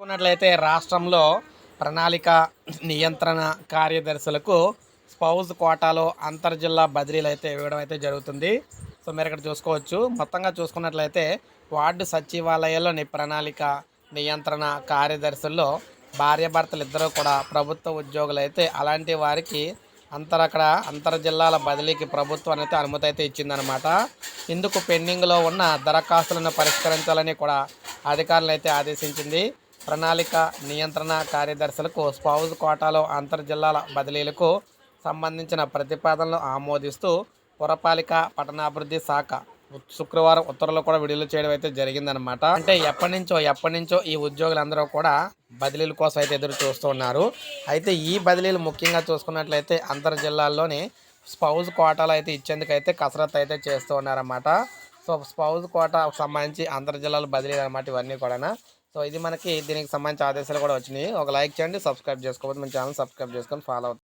చూసుకున్నట్లయితే రాష్ట్రంలో ప్రణాళిక నియంత్రణ కార్యదర్శులకు స్పౌజ్ కోటాలో అంతర్జిల్లా బదిలీలు అయితే ఇవ్వడం అయితే జరుగుతుంది. సో మీరు ఇక్కడ చూసుకోవచ్చు. మొత్తంగా చూసుకున్నట్లయితే వార్డు సచివాలయాల్లోని ప్రణాళిక నియంత్రణ కార్యదర్శుల్లో భార్యాభర్తలు ఇద్దరు కూడా ప్రభుత్వ ఉద్యోగులు అయితే అలాంటి వారికి అంతర్ అక్కడ అంతర్జిల్లాల బదిలీకి ప్రభుత్వం అయితే అనుమతి అయితే ఇచ్చిందనమాట ఇందుకు పెండింగ్లో ఉన్న దరఖాస్తులను పరిష్కరించాలని కూడా అధికారులు అయితే ఆదేశించింది. ప్రణాళిక నియంత్రణ కార్యదర్శులకు స్పౌజ్ కోటాలో అంతర్ జిల్లాల బదిలీలకు సంబంధించిన ప్రతిపాదనలు ఆమోదిస్తూ పురపాలిక పట్టణాభివృద్ధి శాఖ శుక్రవారం ఉత్తర్వులు కూడా విడుదల చేయడం అయితే జరిగిందనమాట అంటే ఎప్పటి నుంచో ఎప్పటి నుంచో ఈ ఉద్యోగులందరూ కూడా బదిలీల కోసం అయితే ఎదురు చూస్తున్నారు అయితే ఈ బదిలీలు ముఖ్యంగా చూసుకున్నట్లయితే అంతర్ జిల్లాల్లోని స్పౌజ్ కోటాలు అయితే ఇచ్చేందుకైతే కసరత్తు అయితే చేస్తూ ఉన్నారన్నమాట. సో స్పౌజ్ కోటకు సంబంధించి అంతర్ జిల్లాలు బదిలీలు అనమాట ఇవన్నీ కూడా సో ఇది మనకి దీనికి సంబంధించి ఆదేశాలు కూడా వచ్చినాయి. ఒక లైక్ చేయండి సబ్స్క్రైబ్ చేసుకోవద్దు మన ఛానల్ సబ్స్క్రైబ్ చేసుకొని ఫాలో అవుతుంది